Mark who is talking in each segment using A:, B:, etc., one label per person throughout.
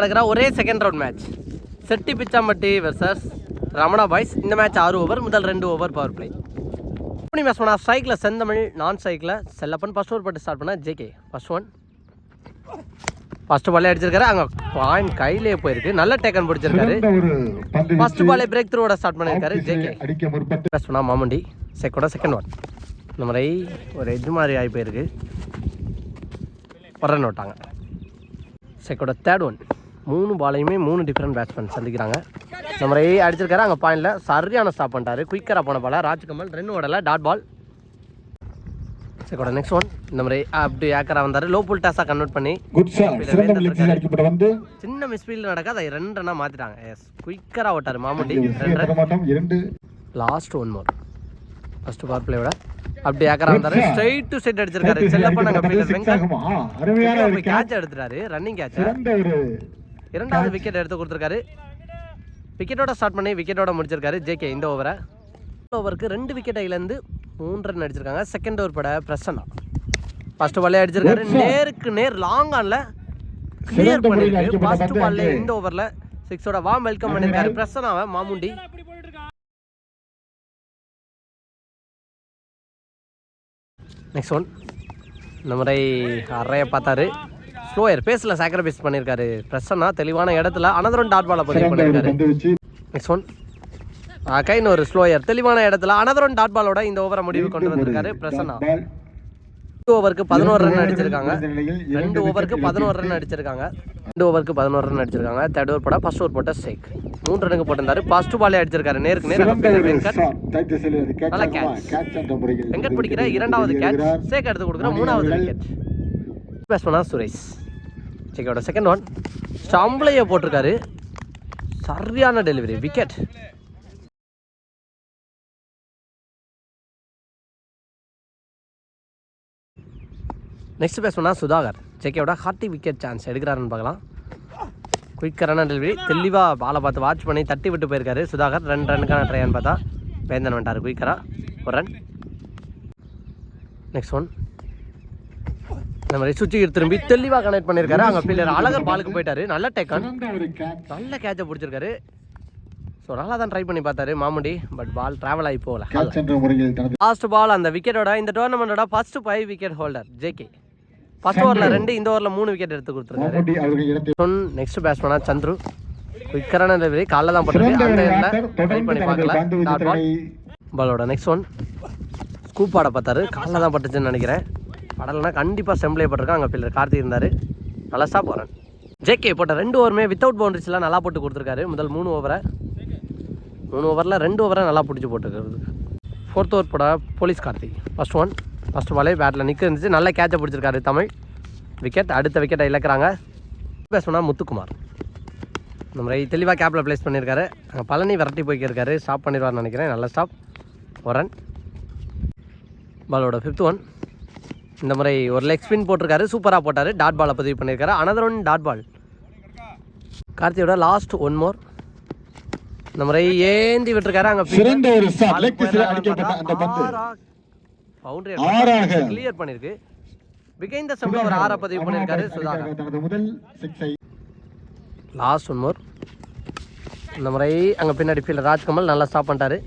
A: நடக்கிற ஒரே second round match Chetti Pichampatti versus Ramana boys இந்த மேட்ச் ஆறு ஓவர் முதல் ரெண்டு ஓவர் பவர் பிளே இப்படி மேட்ச் பண்ணா ஸ்ட்ரைக்கில் செந்தமிழ் நான் ஸ்ட்ரைக்கில் செல்லப்பன். ஃபர்ஸ்ட் ஓவர் பட்டு ஸ்டார்ட் பண்ண ஜேகே ஃபர்ஸ்ட் ஒன் ஃபர்ஸ்ட் பாலே அடிச்சிருக்காரு. அங்கே பாயிண்ட் கையிலே போயிருக்கு. நல்ல டேக்கன் பிடிச்சிருக்காரு. ஃபர்ஸ்ட். பாலே பிரேக் த்ரூவோட ஸ்டார்ட் பண்ணியிருக்காரு ஜேகே பேஸ் பண்ணா மாமண்டி. செக்கோட செகண்ட் ஒன் இந்த மாதிரி ஒரு எட்ஜ் மாதிரி ஆகி போயிருக்கு. ஒரு ரன் விட்டாங்க செக்கோட தேர்ட் ஒன் மூணு பாலையுமே மூணு டிஃப்ரெண்ட் பேட்ஸ்மேன் சந்திக்கிறாங்க. இந்த மாதிரி அடிச்சிருக்காரு அங்கே பாயிண்டில் சரியான ஸ்டாப் பண்ணிட்டாரு. குயிக்கராக போன பால ராஜ்கமல் ரெண்டு ஓடல டாட் பால் செக்கோட நெக்ஸ்ட் ஒன் இந்த மாதிரி அப்படி ஏக்கரா வந்தார். லோ புல் டாஸாக கன்வெர்ட் பண்ணி
B: குட்
A: சின்ன மிஸ்பீல்டு நடக்க அதை ரெண்டு ரன்னாக மாற்றிட்டாங்க எஸ் குயிக்கராக ஓட்டார் மாமுண்டி ரெண்டு last one more first power பிளேயோட அப்படி ஏக்கரா வந்தாரு. ஸ்ட்ரைட் டு செட் அடிச்சிருக்காரு. செல்லப்பன் அங்க ஃபீல்டர் வெங்கட்?
B: அருமையான
A: கேட்ச் எடுத்துட்டாரு. ரன்னிங் கேட்ச் இரண்டாவது விக்கெட் எடுத்து கொடுத்துருக்காரு. விக்கெட்டோட ஸ்டார்ட் பண்ணி விக்கெட்டோட முடிச்சிருக்காரு ஜேகே இந்த ஓவரை ஓவருக்கு ரெண்டு விக்கெட் இழந்து மூன்று ரன் அடிச்சிருக்காங்க. செகண்ட் ஓவர் பட பிரசன்னா. ஃபர்ஸ்ட் பால்லே அடிச்சிருக்காரு. நேருக்கு நேர் லாங் ஆன்ல கிளியர்
B: சிறந்த முறையில்
A: பண்ணிருக்கு
B: அடிக்கப்பட்ட
A: ஃபர்ஸ்ட் பால்ல. இந்த ஓவர்ல சிக்ஸோட வாம் வெல்கம் பண்ணிருக்காரு பிரசன்னாவை மாமுண்டி. நெக்ஸ்ட் ஒன் இந்த முறை அறைய பார்த்தாரு. ஸ்லோயர். பேஸில் சாக்ரிஃபைஸ் பண்ணியிருக்காரு பிரசன்னா தெளிவான இடத்துல அனதரும் டாட் பாலை பதிவு பண்ணியிருக்காரு நெக்ஸ்ட் ஒன் கைன்னு ஒரு ஸ்லோயர். தெளிவான இடத்துல அனதரும் டாட் பாலோட இந்த ஓவரை முடிவு கொண்டு வந்திருக்காரு பிரசன்னா. ரெண்டு ஓவருக்கு பதினோரு ரன் அடிச்சிருக்காங்க. ரெண்டு ஓவருக்கு பதினோரு ரன் அடிச்சிருக்காங்க. ரெண்டு ஓவருக்கு பதினோரு ரன் அடிச்சிருக்காங்க. தேர்ட் ஓவர் போட ஃபர்ஸ்ட் ஓவர் போட்ட ஸ்டேக் மூன்று ரனுக்கு போட்டிருந்தாரு. ஃபர்ஸ்ட் பாலே அடிச்சிருக்காரு. நேருக்கு நேர் நல்ல
B: முறையில்
A: வெங்கட் பிடிக்கிற இரண்டாவது கேட்ச். சேக் எடுத்து கொடுக்குற மூணாவது விக்கெட் பேட்ஸ்மேனா சுரேஷ் செக்கோட செகண்ட் ஒன் ஸ்டம்பிளையை போட்டிருக்காரு. சரியான டெலிவரி விக்கெட் நெக்ஸ்ட் பேட்ஸ்மேனா சுதாகர் ஜெகேவோட ஹார்ட்டி விக்கெட் சான்ஸ் எடுக்கிறாருன்னு பார்க்கலாம். குயிக்கரான டெலிவரி தெளிவாக பாலை பார்த்து வாட்ச் பண்ணி தட்டி விட்டு போயிருக்காரு சுதாகர் ரெண்டு ரன்னுக்கான ட்ரையான்னு பார்த்தா. வேந்தன் வந்துட்டார். குயிக்கராக ஒரு ரன் நெக்ஸ்ட் ஒன் இந்த மாதிரி சுவிட்சுக்கு திரும்பி தெளிவாக கனெக்ட் பண்ணியிருக்காரு. அங்கே பிள்ளையர் அழகர் பாலுக்கு போயிட்டாரு. நல்ல டேக்கன். நல்ல கேட்சை பிடிச்சிருக்காரு. ஸோ நல்லா தான் ட்ரை பண்ணி பார்த்தாரு மாமுடி பட் பால் ட்ராவல் ஆகி போகல. லாஸ்ட் பால் அந்த விக்கெட்டோட இந்த டோர்னமெண்ட்டோட first five wicket holder JK first ஓவரில் ரெண்டு இந்த ஓவரில் மூணு விக்கெட் எடுத்து கொடுத்துருக்காரு. நெக்ஸ்ட் பேட்ஸ்மேனா சந்துரு. குயிக்கரான டெலிவரி காலைல தான் போட்டிருக்கு. அந்த
B: ஆட்டர்
A: ட்ரை பண்ணி பார்க்கல. பாலோட நெக்ஸ்ட் ஒன் ஸ்கூப் ஆட பார்த்தாரு. காலில் தான் பட்டுச்சுன்னு நினைக்கிறேன். படலைனா கண்டிப்பாக செம்பிளே பட்டிருக்கான் அங்கே பிள்ளை கார்த்தி இருந்தார். நல்லா ஸ்டாப் போகிறேன் ஜேகே போட்ட ரெண்டு ஓவருமே வித்தவுட் பவுண்டரிஸ்லாம் நல்லா போட்டு கொடுத்துருக்காரு. முதல் மூணு ஓவரை மூணு ஓவரில் ரெண்டு ஓவரை நல்லா பிடிச்சி போட்டுருக்கிறது. ஃபோர்த் ஓவர் போட police Karthik. First one first பாலே பேட்டில் நிற்க இருந்துச்சு. நல்ல கேட்சை பிடிச்சிருக்காரு தமிழ். விக்கெட் அடுத்த விக்கெட்டை இழக்கிறாங்க. பேசணும்னா முத்துக்குமார். இந்த மாதிரி தெளிவாக கேப்பில் ப்ளேஸ் பண்ணியிருக்காரு. அங்கே பழனி விரட்டி போய்க்கிருக்காரு. ஸ்டாப் பண்ணிடுவார்னு நினைக்கிறேன். நல்ல ஸ்டாப் ஒரன் பாலோட ஃபிஃப்த் ஒன் இந்த முறை ஒரு லெக் ஸ்பின் போட்டிருக்காரு. சூப்பராக போட்டார். டாட் பாலை பதிவு பண்ணியிருக்காரு. அனதர் ஒன் டாட் பால் கார்த்தியோட லாஸ்ட் ஒன் மோர் இந்த முறை ஏந்தி விட்டுருக்காரு. அங்கே பவுண்டரி. கிளியர் பண்ணியிருக்கு. பிகைந்த செம்பில் ஒரு ஆறை பதிவு பண்ணியிருக்காரு சுதாகர். லாஸ்ட் ஒன் மோர் இந்த முறை அங்கே பின்னாடி ஃபீல்டர் ராஜ்கமல் நல்லா ஸ்டாப் பண்ணிட்டாரு.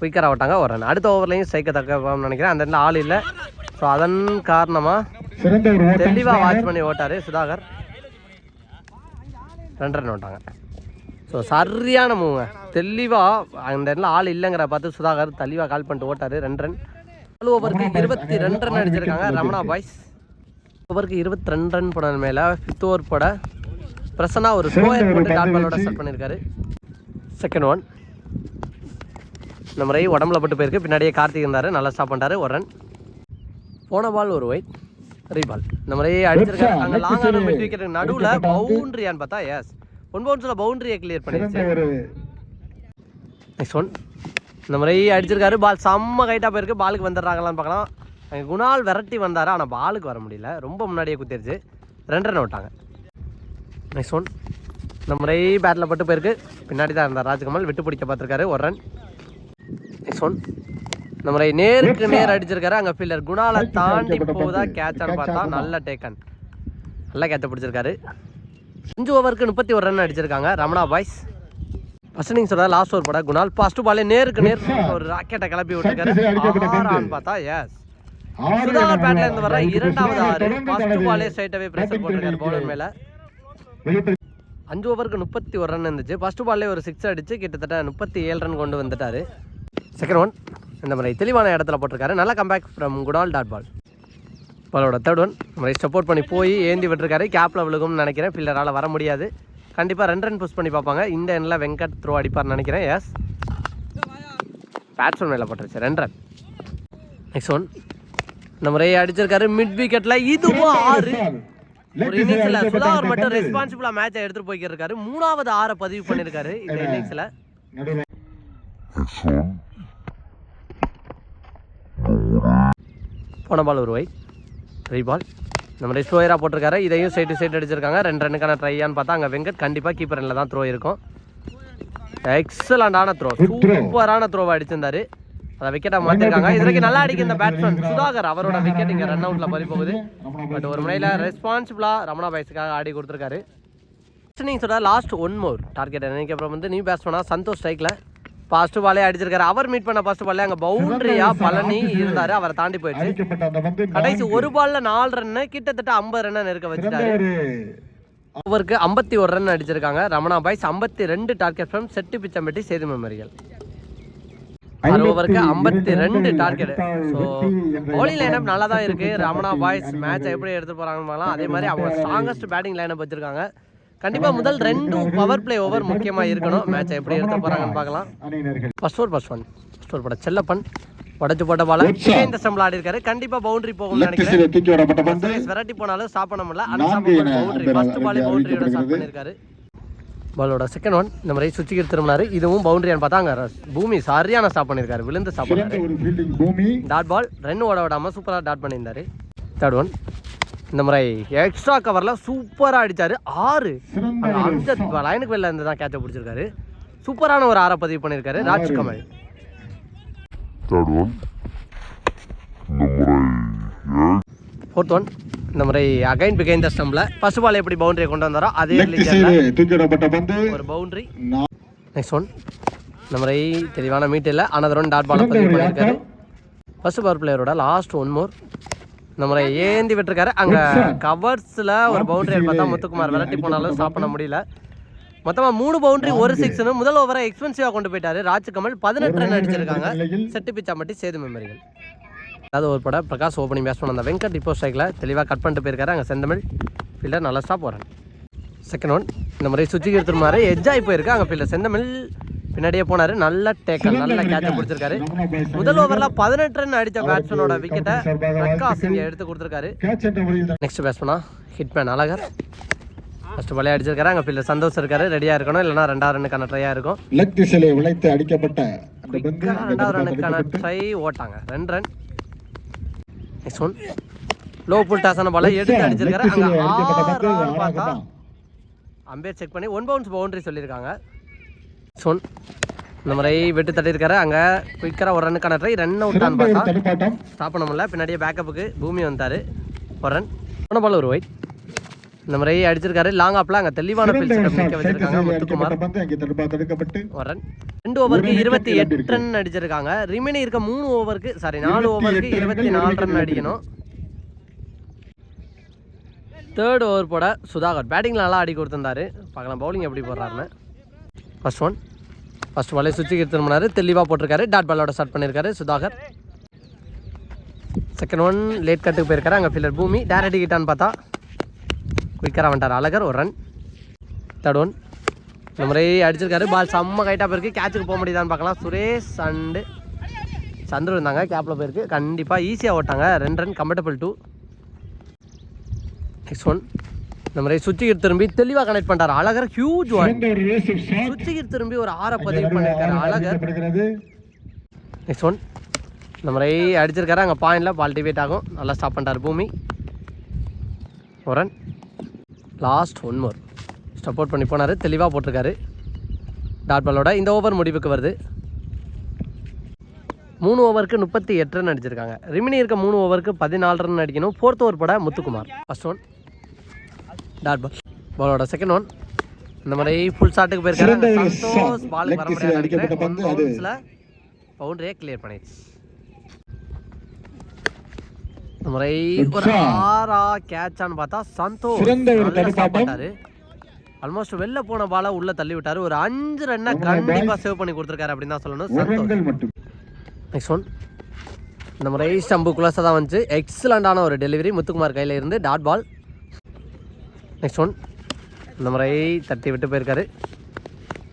A: குயிக்கராக விட்டாங்க. ஒரு run. அடுத்த ஓவர்லையும் சைக்க தக்க நினைக்கிறேன். அந்த இடத்துல ஆள் இல்லை. ஸோ அதன் காரணமாக தெளிவாக வாட்ச் பண்ணி ஓட்டாரு சுதாகர். ரெண்டு ரன் ஓட்டாங்க. ஸோ சரியான மூவுங்க தெளிவாக அந்த இடத்துல ஆள் இல்லைங்கிற பார்த்து சுதாகர் தெளிவாக கால் பண்ணிட்டு ஓட்டாரு. ரெண்டு ரன். நாலு ஓவருக்கு இருபத்தி ரெண்டு ரன் அடிச்சிருக்காங்க. ரமணா பாய்ஸ். ஓவருக்கு இருபத்தி ரெண்டு ரன் போன மேலே ஃபிஃப்த் ஓவர் போட பிரசன்னா ஒரு ஸ்லோயர் போட்டு டாட் பாலோட ஸ்டார்ட் பண்ணியிருக்காரு. செகண்ட் ஒன் இந்த முறை உடம்புல பட்டு போயிருக்கு. பின்னாடியே கார்த்திக் இருந்தார். நல்லா ஸ்டாப் பண்ணிட்டாரு. ஒரு ரன் போன பால் ஒரு ஒயிட் ரீபால் இந்த மாதிரி அடிச்சிருக்காரு அங்கே லாங் ஆன மிட் விக்கெட் நடுவில் பவுண்டரியான்னு பார்த்தா எஸ் ஒன் பவுன்ஸில் பவுண்டரியை கிளியர்
B: ஒரு
A: நெக்ஸ்ட் ஒன் இந்த முறை அடிச்சிருக்காரு. பால் செம்ம கைட்டாக போயிருக்கு. பாலுக்கு வந்துடுறாங்களான்னு பார்க்கலாம். அங்கே குணால் விரட்டி வந்தார். ஆனால் பாலுக்கு வர முடியல. ரொம்ப முன்னாடியே குத்திருச்சு. ரெண்டு ரன் விட்டாங்க. நெக்ஸ்ட் ஒன் இந்த முறை பேட்டில் பட்டு போயிருக்கு. பின்னாடி தான் இருந்தார் ராஜ்கமல். விட்டு பிடிக்க பார்த்துருக்காரு. ஒரு ரன் நெக்ஸ்ட் ஒன் முறை நேருக்கு நேர் அடிச்சிருக்காரு அங்கே ஃபீல்டர் குணாலை தாண்டி போதா கேட்சான்னு பார்த்தா நல்ல டேக்கன் நல்ல கேட்சை பிடிச்சிருக்காரு. அஞ்சு ஓவருக்கு முப்பத்தி ஒரு ரன் அடிச்சிருக்காங்க ரமணா பாய்ஸ் ஃபர்ஸ்ட் இன்னிங்ஸோட லாஸ்ட் ஓவர் போட குணால் ஃபர்ஸ்ட் பாலே நேருக்கு நேர் ஒரு ராக்கெட்டை கிளப்பி விட்டுருக்காரு. பார்த்தா எஸ் சுதாகர் பேட்ல இருந்து வர இரண்டாவது ஆறு. ஃபர்ஸ்ட் பாலே ஸ்ட்ரைட்டாவே பிரஷர் போட்டிருக்காரு பவுலர் மேல. அஞ்சு ஓவருக்கு முப்பத்தி ஒரு ரன் இருந்துச்சு. ஃபர்ஸ்ட் பால்லே ஒரு சிக்ஸ் அடிச்சு கிட்டத்தட்ட முப்பத்தி ஏழு ரன் கொண்டு வந்துட்டாரு. செகண்ட் ஒன் இந்த மாதிரி தெளிவான இடத்துல போட்டிருக்காரு. நல்ல comeback from Kunal dot ball பாலோட தேர்ட் ஒன் மாதிரி சப்போர்ட் பண்ணி போய் ஏந்தி விட்டுருக்காரு. கேப்பில் விழுகும்னு நினைக்கிறேன். பில்லரால் வர முடியாது. கண்டிப்பாக ரெண்டு ரன் புஷ் பண்ணி பார்ப்பாங்க. இந்த எண்ணில் வெங்கட் த்ரோ அடிப்பார்னு நினைக்கிறேன். எஸ் பேட்ஸ்மேன் மேலே போட்டுருச்சு. ரெண்டு ரன் நெக்ஸ்ட் ஒன் இந்த முறையை அடிச்சிருக்காரு. மிட் விக்கெட்ல இதுவும் ஆறு. ஒரு இன்னிங்ஸ்ல சுதாகர் மட்டும் ரெஸ்பான்சிபிளா மேட்சை எடுத்துட்டு போய்க்கிட்டு இருக்காரு. மூணாவது ஆறை பதிவு பண்ணிருக்காரு இந்த இன்னிங்ஸ்ல போன பால் ஒரு ஒயிட் த்ரீ பால் இந்த மாதிரி ஸ்லோயராக போட்டிருக்காரு. இதையும் சைடு சைடு அடிச்சிருக்காங்க. ரெண்டு ரன்னுக்கான ட்ரையான்னு பார்த்தா அங்கே வெங்கட் கண்டிப்பாக கீப்பர் தான் த்ரோ இருக்கும். எக்ஸலண்டான த்ரோ சூப்பரான த்ரோவை அடிச்சிருந்தாரு. அதை விக்கெட்டை மாற்றிருக்காங்க இது வரைக்கும் நல்லா அடிக்கும் இந்த பேட்ஸ்மேன் சுதாகர் அவரோட விக்கெட் இங்கே ரன் அவுட்டில் பறி போகுது. பட் ஒரு முறையில் ரெஸ்பான்சிபிளாக ரமணா பாய்ஸுக்காக ஆடி கொடுத்துருக்காரு. இன்னிங்ஸோட லாஸ்ட் ஒன் மோர் டார்கெட் எனக்கு அப்புறம் வந்து நியூ பேட்ஸ்மேனாக சந்தோஷ் ஸ்ட்ரைக்கில் ஃபர்ஸ்ட் பாலே அடிச்சிருக்காரு. அவர் மீட் பண்ண ஃபர்ஸ்ட் பால்லே அங்கே பவுண்டரியா பழனி இருந்தாரு. அவரை தாண்டி போயிடுச்சு. கடைசி ஒரு பால்ல நாலு ரன்னு கிட்டத்தட்ட ஐம்பது ரன் நெருக்க வச்சுட்டாரு.
B: ஒரு
A: ஓவருக்கு ஐம்பத்தி ஒரு ரன் அடிச்சிருக்காங்க. ரமணா பாய்ஸ் ஐம்பத்தி ரெண்டு target from Chetti Pichampatti Sethu memorial ஆறு ஓவருக்கு ஐம்பத்தி ரெண்டு டார்கெட் ஸோ பவுலிங் லைனப் நல்லா தான் இருக்கு. ரமணா பாய்ஸ் மேட்ச் எப்படி எடுத்து போறாங்கன்னு பார்க்கலாம். அதே மாதிரி அவங்க ஸ்ட்ராங்கஸ்ட் பேட்டிங் லைனப் வச்சிருக்காங்க. கண்டிப்பா முதல் ரெண்டு பவர் பிளே ஓவர் முக்கியமா இருக்கணும். மேட்ச் எப்படி எடுத்து போறாங்கன்னு பார்க்கலாம். First over first one first over போட செல்லப்பன். உடச்சு போட்ட பால இந்த ஸ்டம்பிள் ஆடி இருக்காரு. கண்டிப்பா பவுண்டரி
B: லெஃப்ட்
A: நினைக்கிறேன். வெரைட்டி போனாலும் ஸ்டாப் பண்ண முடியல. பவுண்டரி ஃபர்ஸ்ட் பாலே பவுண்டரியோட
B: அறிவிக்கப்படுகிறது.
A: பண்ணிருக்காரு பாலோட செகண்ட் ஒன் இந்த மாதிரி சுத்திக்கு திரும்பினாரு. இதுவும் பவுண்டரியான்னு பார்த்தா அங்க பூமி சரியான ஸ்டாப் பண்ணிருக்காரு விழுந்து ஸ்டாப்
B: சிறந்த
A: பண்ணாரு
B: ஒரு ஃபீல்டிங் பூமி.
A: டாட் பால் ரன் ஓட விடாம சூப்பரா டாட் பண்ணியிருந்தாரு. தேர்ட் ஒன் இந்த முறை எக்ஸ்ட்ரா கவர்ல சூப்பரா அடிச்சாரு. ஆறு. அம்ஜத் லைனுக்கு வெளில இருந்து தான் கேட்ச பிடிச்சிருக்காரு. சூப்பரான ஒரு ஆற பதிவு பண்ணிருக்காரு ராஜ்கமல் ஃபோர்த் ஒன் இந்த முறை அகைன் பிகைன் த ஸ்டம்பில் ஃபர்ஸ்ட் பால் எப்படி பவுண்டரியை கொண்டு வந்தாரோ அதே ஒரு பவுண்டரி நெக்ஸ்ட் ஒன் இந்த முறை தெளிவான மீட் இல்லை. அனதர் ஒன் டாட் பால் பதிவு பண்ணியிருக்காரு ஃபர்ஸ்ட் பவர் பிளேயரோட லாஸ்ட் ஒன் மோர் முறை ஏந்தி விட்டுருக்காரு. அங்கே கவர்ஸில் ஒரு பவுண்டரி பார்த்தா முத்துக்குமார் விரட்டி போனாலும் ஸ்டாப் பண்ண முடியல. மொத்தமாக மூணு பவுண்டரி ஒரு சிக்ஸ்னு முதல் ஓவரை எக்ஸ்பென்சிவாக கொண்டு போயிட்டாரு. ராஜ்கமல் பதினெட்டு ரன் அடிச்சிருக்காங்க. செட்டு பிச்சாம்பட்டி சேது மெமரிகள். அதாவது ஒரு படம் பிரகாஷ் ஓப்பனிங் பேட்ஸ்மேன் அந்த வெங்கட் இப்போ ஸ்ட்ரைக்கில் தெளிவாக கட் பண்ணிட்டு போயிருக்காரு. அங்கே செந்தமிழ் ஃபீல்டர் நல்லா ஸ்டாப் போகிறேன் செகண்ட் ஒன் இந்த மாதிரி சுற்றி திருமாரு எட்ஜாகி போயிருக்கு. அங்கே ஃபீல்டர் செந்தமிழ் பின்னாடியே போனார். நல்ல டேக்கர் நல்ல கேட்சை பிடிச்சிருக்காரு. முதல் ஓவரில் பதினெட்டு ரன் அடித்த பேட்ஸ்மேனோட விக்கெட்டை பிரகாஷ் இங்கே எடுத்து கொடுத்துருக்காரு. நெக்ஸ்ட் பேட்ஸ்மேனா ஹிட்மேன் அழகர். ஃபஸ்ட்டு பாலே அடிச்சிருக்காரு. அங்கே ஃபீல்டர் சந்தோஷ் இருக்காரு. ரெடியாக இருக்கணும். இல்லைனா ரெண்டாவது ரன்னுக்கான ட்ரையாக இருக்கும்.
B: லெக் திசையிலே உழைத்து அடிக்கப்பட்ட
A: ரெண்டாவது ரன்னுக்கான ட்ரை ஓட்டாங்க. ரெண்டு run next one low full டாஸான பாலை எடுத்து அடிச்சிருக்காரு. அங்கே பார்த்தா. அம்பேர் செக் பண்ணி ஒன் பவுன்ஸ் பவுண்டரி சொல்லியிருக்காங்க. சொன் இந்த முறை வெட்டு தட்டியிருக்காரு. அங்கே குயிக்கராக ஒரு ரன்னுக்கான ட்ரை ரன் அவுட்டான்னு பார்த்தா ஸ்டாப் பண்ண முடியல. பின்னாடியே பேக்கப்புக்கு பூமி வந்தார். ஒரு ரன் போன பால் ஒரு ஒயிட் இந்த முறை அடிச்சிருக்காரு. லாங் ஆப்ல அங்கே தெளிவான பில்ஸ் வச்சிருக்காங்க. முத்துக்குமார். ஒரு ரன் ரெண்டு ஓவருக்கு இருபத்தி எட்டு. ரன் அடிச்சிருக்காங்க. ரிமைனிங் இருக்க மூணு ஓவருக்கு சாரி நாலு ஓவருக்கு இருபத்தி நாலு ரன் அடிக்கணும். தேர்ட் ஓவர் போட சுதாகர். பேட்டிங்கில் நல்லா ஆடி கொடுத்துருந்தாரு. பார்க்கலாம் பவுலிங் எப்படி போடுறாருன்னு. ஃபஸ்ட் ஒன் ஃபர்ஸ்ட் பாலே சுவிட்சுக்கு திரும்பினாரு தெளிவாக போட்டிருக்காரு டாட் பாலோட ஸ்டார்ட் பண்ணியிருக்காரு சுதாகர். செகண்ட் ஒன் லேட் கட்டுக்கு போயிருக்காரு. அங்கே ஃபீல்டர் பூமி. டேரக்ட் கிட்டான்னு பார்த்தா குயிக்கராக வந்துட்டார். அழகர் ஒரு ரன் தேர்ட் ஒன் இந்த முறை அடிச்சிருக்காரு. பால் செம்ம கைட்டாக போயிருக்கு. கேட்சுக்கு போக முடியுதான்னு பார்க்கலாம். சுரேஷ் அண்டு சந்திர இருந்தாங்க. கேப்பில் போயிருக்கு. கண்டிப்பாக ஈஸியாக ஓட்டாங்க. ரெண்டு run comfortable two next one இந்த முறை சுவிட்சுக்கு திரும்பி தெளிவாக கனெக்ட் பண்ணிட்டார். அழகர் ஹியூஜ் சுவிட்சுக்கு திரும்பி ஒரு ஆறை பதிவு பண்ணியிருக்காரு அழகர். நெக்ஸ்ட் ஒன் இந்த முறை அடிச்சிருக்காரு. அங்கே பாயிண்டில் பால் டிவேட் ஆகும். நல்லா ஸ்டாப் பண்ணிட்டார் பூமி. ஒரு run last one more support பண்ணி போனார். தெளிவாக போட்டிருக்காரு. டாட் பாலோட இந்த ஓவர் முடிவுக்கு வருது. மூணு ஓவருக்கு முப்பத்தி எட்டு ரன் அடிச்சிருக்காங்க. ரிமினி இருக்க மூணு ஓவருக்கு பதினாலு ரன் அடிக்கணும். ஃபோர்த் ஓவர் போட Muthukumar. First one dot ball பாலோட செகண்ட் ஒன் இந்த மாதிரி ஃபுல் ஷாட்டுக்கு போயிருக்காரு. சந்தோஷ். பாலுக்கு வர முடியாது நினைக்கிறேன். பவுண்டரியே கிளியர் பண்ணிடுச்சு. இந்த மாதிரி
B: Good
A: ஒரு. ஆறா கேட்சான்னு பார்த்தா சந்தோஷ். சாப்பிட்டாரு. ஆல்மோஸ்ட் வெளில போன பால உள்ள தள்ளி விட்டாரு. ஒரு அஞ்சு ரன்னை கண்டிப்பா. சேவ் பண்ணி கொடுத்துருக்காரு அப்படின்னு தான் சொல்லணும். சந்தோஷ் நெக்ஸ்ட் ஒன் இந்த முறை ஸ்டம்பு குலசா தான் வந்துச்சு. எக்ஸலண்டான ஒரு டெலிவரி முத்துக்குமார் கையில் இருந்து டாட் பால் நெக்ஸ்ட் ஒன் இந்த முறை தட்டி விட்டு போயிருக்காரு.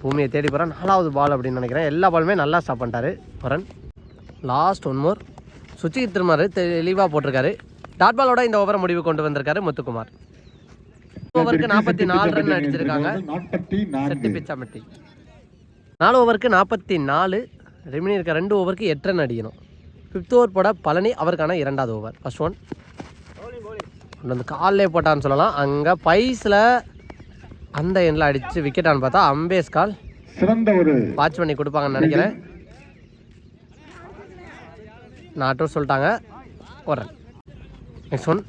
A: பூமியை தேடி போகிறான் நாலாவது பால் அப்படின்னு நினைக்கிறேன். எல்லா பாலுமே நல்லா ஸ்டாப் பண்ணிட்டாரு. வரன் லாஸ்ட் ஒன் மோர் சுச்சி திருமாரு தெளிவாக போட்டிருக்காரு. டாட் பாலோட இந்த ஓவரை முடிவு கொண்டு வந்திருக்காரு முத்துக்குமார். ஓவருக்கு நாற்பத்தி நாலு ரன் அடிச்சிருக்காங்க. செட்டி பிச்சாமட்டி. நாலு ஓவருக்கு நாற்பத்தி நாலு. ரெமினி இருக்க ரெண்டு ஓவருக்கு எட்டு ரன் அடிக்கணும். ஃபிஃப்த் ஓவர் போட பழனி அவருக்கான இரண்டாவது ஓவர் ஃபர்ஸ்ட் ஒன் கொண்டு வந்து கால்லே போட்டான்னு சொல்லலாம். அங்கே பைஸில் அந்த எண்ணில் அடித்து விக்கெட்டான்னு பார்த்தா அம்பேஸ் கால்
B: சிறந்த ஒரு
A: வாட்ச் பண்ணி கொடுப்பாங்கன்னு நினைக்கிறேன். நாட்டும் சொல்லிட்டாங்க. ஒரு நெக்ஸ்ட் ஒன்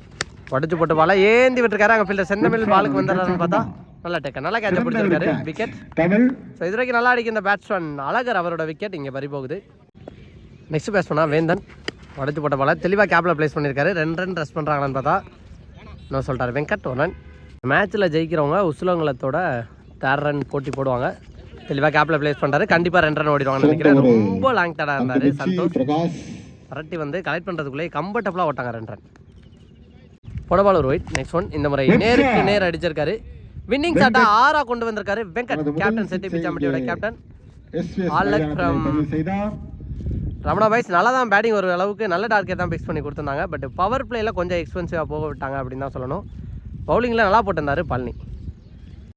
A: உடச்சு போட்டு பால ஏந்தி விட்டுருக்காரு. அங்கே ஃபீல்டர் செந்தமிழ் பாலுக்கு வந்துடுறாருன்னு பார்த்தா நல்லா டேக்க நல்லா கேட்ச பிடிச்சிருக்காரு. விக்கெட் ஸோ இது வரைக்கும் நல்லா அடிக்கிற பேட்ஸ்மேன் அழகர் அவரோட விக்கெட் இங்கே பறி போகுது. நெக்ஸ்ட் பேட்ஸ்மேனா வேந்தன். உடச்சு போட்ட பால தெளிவாக கேப்பில் ப்ளேஸ் பண்ணியிருக்காரு ரெண்டு ரன் ரெஸ்ட் பண்ணுறாங்களான்னு பார்த்தா இன்னும் சொல்லிட்டாரு வெங்கட் ஒரு ரன் மேட்ச்சில் ஜெயிக்கிறவங்க உசுலங்குளத்தோட தேர்ட் ரன் போட்டி போடுவாங்க. தெளிவாக கேப்பில் ப்ளேஸ் பண்ணுறாரு கண்டிப்பாக ரெண்டு ரன் ஓடிடுவாங்கன்னு நினைக்கிறேன். ரொம்ப லாங்
B: அந்த
A: இருந்தார் சந்தோஷ். பரட்டி வந்து கலெக்ட் பண்ணுறதுக்குள்ளே கம்ஃபர்டபுளாக ஓட்டாங்க ரெண்டு ரன் போடபால் ஒரு ஒயிட் நெக்ஸ்ட் ஒன் இந்த முறை நேருக்கு. நேர் அடிச்சிருக்காரு. வின்னிங் ஷாட்டா ஆறா கொண்டு வந்திருக்காரு வெங்கட். கேப்டன் செட்டி
B: இங்கே
A: captain
B: SVS
A: All luck Ramana boys நல்லா தான் பேட்டிங் ஒரு அளவுக்கு நல்ல டார்கெட் தான் ஃபிக்ஸ் பண்ணி கொடுத்துருந்தாங்க. பட் பவர் பிளேயில் கொஞ்சம் எக்ஸ்பென்சிவாக போக விட்டாங்க அப்படின்னு தான் சொல்லணும். பவுலிங்கில் நல்லா போட்டிருந்தாரு பழனி